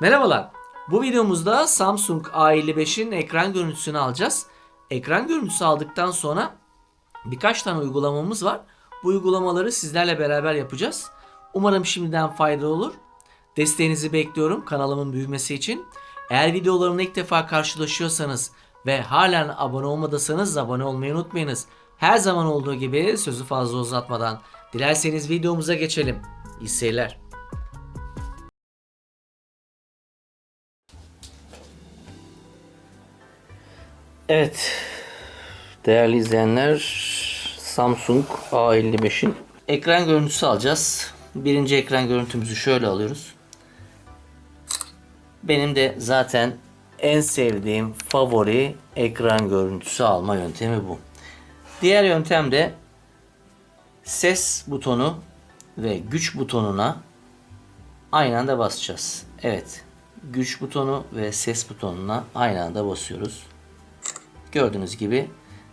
Merhabalar. Bu videomuzda Samsung A55'in ekran görüntüsünü alacağız. Ekran görüntüsü aldıktan sonra birkaç tane uygulamamız var. Bu uygulamaları sizlerle beraber yapacağız. Umarım şimdiden faydalı olur. Desteğinizi bekliyorum kanalımın büyümesi için. Eğer videolarımla ilk defa karşılaşıyorsanız ve halen abone olmadıysanız abone olmayı unutmayınız. Her zaman olduğu gibi sözü fazla uzatmadan dilerseniz videomuza geçelim. İyi seyirler. Evet. Değerli izleyenler Samsung A55'in ekran görüntüsü alacağız. Birinci ekran görüntümüzü şöyle alıyoruz. Benim de zaten en sevdiğim favori ekran görüntüsü alma yöntemi bu. Diğer yöntem de ses butonu ve güç butonuna aynı anda basacağız. Evet. Güç butonu ve ses butonuna aynı anda basıyoruz. Gördüğünüz gibi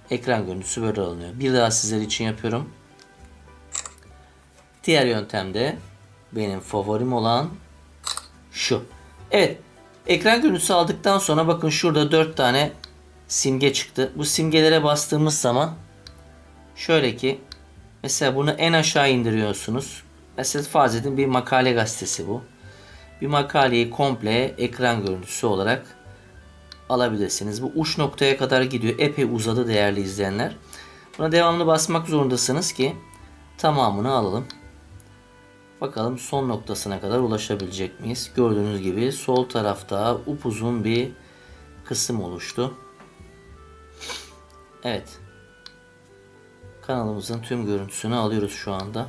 ekran görüntüsü böyle alınıyor. Bir daha sizler için yapıyorum. Diğer yöntemde benim favorim olan şu. Evet. Ekran görüntüsü aldıktan sonra bakın şurada 4 tane simge çıktı. Bu simgelere bastığımız zaman şöyle ki mesela bunu en aşağı indiriyorsunuz. Mesela farz edin bir makale gazetesi bu. Bir makaleyi komple ekran görüntüsü olarak alabilirsiniz. Bu uç noktaya kadar gidiyor. Epey uzadı değerli izleyenler. Buna devamlı basmak zorundasınız ki tamamını alalım. Bakalım son noktasına kadar ulaşabilecek miyiz? Gördüğünüz gibi sol tarafta upuzun bir kısım oluştu. Evet. Kanalımızın tüm görüntüsünü alıyoruz şu anda.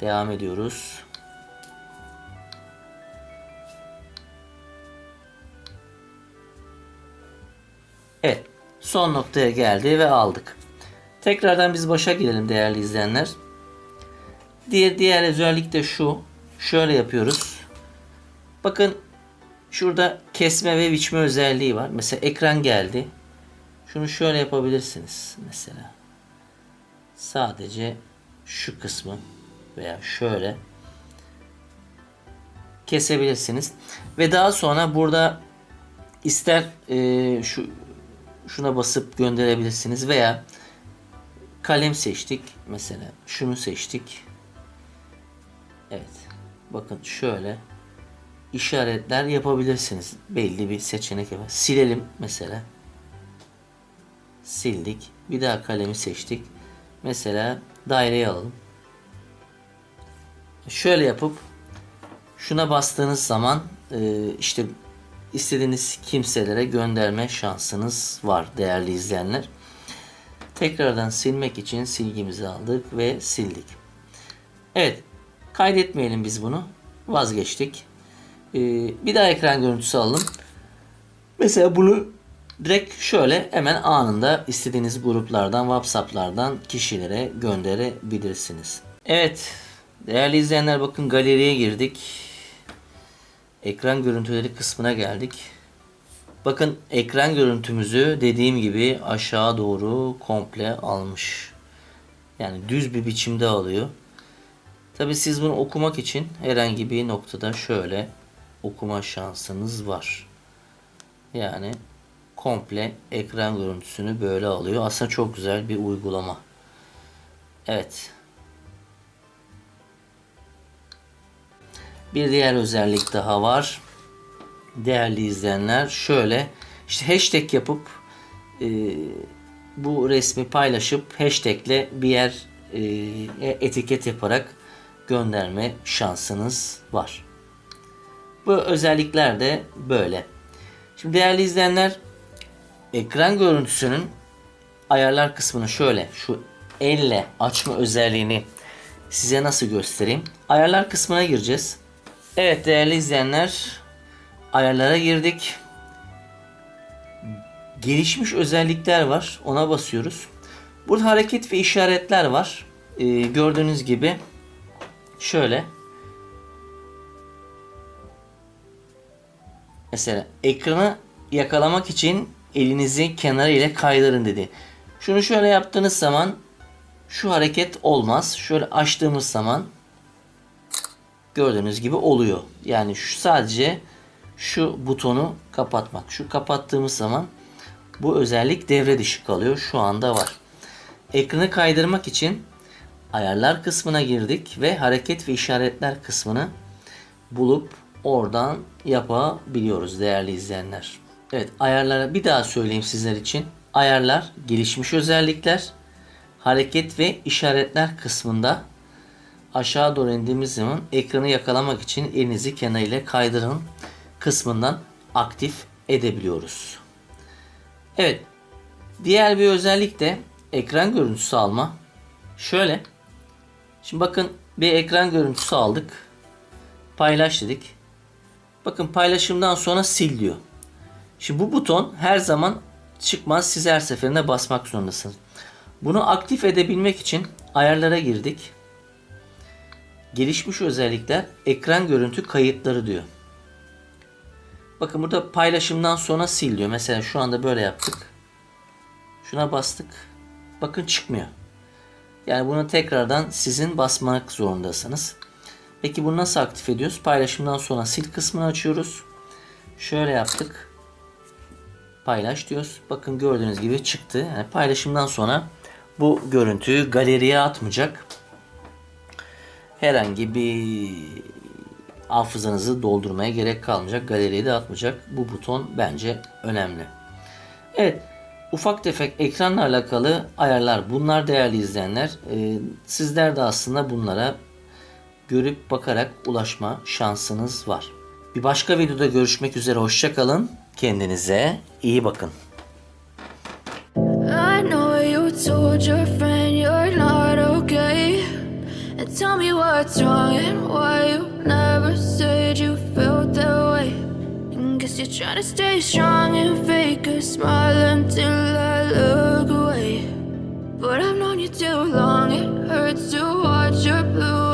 Devam ediyoruz. Son noktaya geldi ve aldık. Tekrardan biz başa gidelim değerli izleyenler. Diğer diğer özellik de şu. Şöyle yapıyoruz. Bakın şurada kesme ve biçme özelliği var. Mesela ekran geldi. Şunu şöyle yapabilirsiniz mesela. Sadece şu kısmı veya şöyle kesebilirsiniz. Ve daha sonra burada ister e, şu şuna basıp gönderebilirsiniz veya kalem seçtik mesela şunu seçtik. Evet. Bakın şöyle işaretler yapabilirsiniz. Belli bir seçenek yapar. Silelim mesela. Sildik. Bir daha kalemi seçtik. Mesela daireyi alalım. Şöyle yapıp şuna bastığınız zaman e, işte istediğiniz kimselere gönderme şansınız var değerli izleyenler. Tekrardan silmek için silgimizi aldık ve sildik. Evet kaydetmeyelim biz bunu. Vazgeçtik. E, bir daha ekran görüntüsü alalım. Mesela bunu direkt şöyle hemen anında istediğiniz gruplardan, WhatsApp'lardan kişilere gönderebilirsiniz. Evet Değerli izleyenler bakın galeriye girdik. Ekran görüntüleri kısmına geldik. Bakın ekran görüntümüzü dediğim gibi aşağı doğru komple almış. Yani düz bir biçimde alıyor. Tabi siz bunu okumak için herhangi bir noktada şöyle okuma şansınız var. Yani komple ekran görüntüsünü böyle alıyor. Aslında çok güzel bir uygulama. Evet. Bir diğer özellik daha var. Değerli izleyenler şöyle işte hashtag yapıp e, bu resmi paylaşıp hashtagle bir yer e, etiket yaparak gönderme şansınız var. Bu özellikler de böyle. Şimdi değerli izleyenler ekran görüntüsünün ayarlar kısmını şöyle şu elle açma özelliğini size nasıl göstereyim? Ayarlar kısmına gireceğiz. Evet değerli izleyenler ayarlara girdik. Gelişmiş özellikler var. Ona basıyoruz. Burada hareket ve işaretler var. e, gördüğünüz gibi şöyle mesela ekranı yakalamak için elinizi kenara ile kaydırın dedi. Şunu şöyle yaptığınız zaman şu hareket olmaz. Şöyle açtığımız zaman gördüğünüz gibi oluyor. Yani şu sadece şu butonu kapatmak. Şu kapattığımız zaman bu özellik devre dışı kalıyor. Şu anda var. Ekranı kaydırmak için ayarlar kısmına girdik ve hareket ve işaretler kısmını bulup oradan yapabiliyoruz değerli izleyenler. Evet ayarlara bir daha söyleyeyim sizler için. Ayarlar, gelişmiş özellikler, hareket ve işaretler kısmında aşağı doğru indiğimiz zaman ekranı yakalamak için elinizi kenar ile kaydırın kısmından aktif edebiliyoruz. Evet. Diğer bir özellik de ekran görüntüsü alma. Şöyle. Şimdi bakın bir ekran görüntüsü aldık. Paylaş dedik. Bakın paylaşımdan sonra sil diyor. Şimdi bu buton her zaman çıkmaz. Siz her seferinde basmak zorundasınız. Bunu aktif edebilmek için ayarlara girdik. Gelişmiş özellikler ekran görüntü kayıtları diyor. Bakın burada paylaşımdan sonra sil diyor. Mesela şu anda böyle yaptık. Şuna bastık. Bakın çıkmıyor. Yani bunu tekrardan sizin basmak zorundasınız. Peki bunu nasıl aktif ediyoruz? Paylaşımdan sonra sil kısmını açıyoruz. Şöyle yaptık. Paylaş diyoruz. Bakın gördüğünüz gibi çıktı. Yani paylaşımdan sonra bu görüntüyü galeriye atmayacak. Herhangi bir hafızanızı doldurmaya gerek kalmayacak. Galeriye de atmayacak. Bu buton bence önemli. Evet. Ufak tefek ekranla alakalı ayarlar bunlar değerli izleyenler. Ee, sizler de aslında bunlara görüp bakarak ulaşma şansınız var. Bir başka videoda görüşmek üzere. Hoşçakalın. Kendinize iyi bakın. I know you told your tell me what's wrong and why you never said you felt that way. And guess you're trying to stay strong and fake a smile until I look away. But I've known you too long, it hurts to watch your blue